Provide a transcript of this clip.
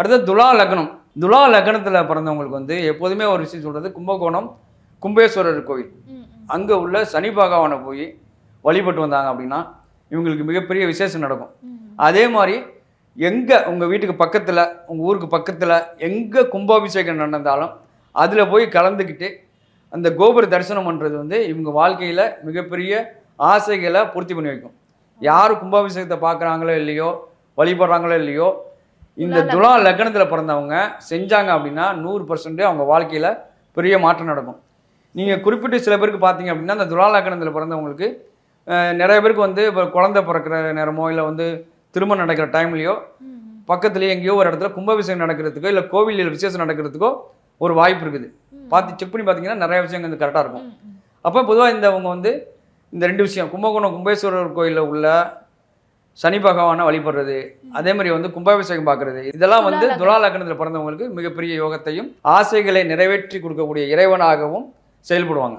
அடுத்தது துலா லக்னம் துலா லக்னத்தில் பிறந்தவங்களுக்கு வந்து எப்போதுமே ஒரு விஷயம் சொல்கிறது கும்பகோணம் கும்பேஸ்வரர் ம். அங்கே உள்ள சனி பகவானை போய் வழிபட்டு வந்தாங்க அப்படின்னா இவங்களுக்கு மிகப்பெரிய விசேஷம் நடக்கும். அதே மாதிரி எங்கே உங்கள் வீட்டுக்கு பக்கத்தில் உங்கள் ஊருக்கு பக்கத்தில் எங்கே கும்பாபிஷேகம் நடந்தாலும் அதில் போய் கலந்துக்கிட்டு அந்த கோபுர தரிசனம் பண்ணுறது வந்து இவங்க வாழ்க்கையில் மிகப்பெரிய ஆசைகளை பூர்த்தி பண்ணி வைக்கும் யார் கும்பாபிஷேகத்தை பார்க்குறாங்களோ இல்லையோ வழிபடுறாங்களோ இல்லையோ இந்த துலா லக்னத்தில் பிறந்தவங்க செஞ்சாங்க அப்படின்னா நூறு பர்சன்ட் அவங்க வாழ்க்கையில் பெரிய மாற்றம் நடக்கும் நீங்கள் குறிப்பிட்டு சில பேருக்கு பார்த்தீங்க அப்படின்னா அந்த துலா லக்னத்தில் பிறந்தவங்களுக்கு நிறைய பேருக்கு வந்து இப்போ குழந்தை பிறக்கிற நேரமோ இல்லை வந்து திருமணம் நடக்கிற டைம்லையோ. பக்கத்துலேயே எங்கேயோ ஒரு இடத்துல கும்பாபிஷேகம் நடக்கிறதுக்கோ இல்லை கோவிலில் விசேஷம் நடக்கிறதுக்கோ ஒரு வாய்ப்பு இருக்குது பார்த்து செக் பண்ணி பார்த்தீங்கன்னா நிறைய விஷயங்கள் வந்து கரெக்டாக இருக்கும். அப்போ பொதுவாக இந்த அவங்க வந்து இந்த ரெண்டு விஷயம் கும்பகோணம் கும்பேஸ்வரர் கோயிலில் உள்ள சனி பகவானை வழிபடுறது அதே மாதிரி வந்து கும்பாபிஷேகம் பார்க்கறது இதெல்லாம் வந்து துலா துலா லக்னத்தில் பிறந்தவங்களுக்கு மிகப்பெரிய யோகத்தையும் ஆசைகளை நிறைவேற்றி கொடுக்கக்கூடிய இறைவனாகவும் செயல்படுவாங்க.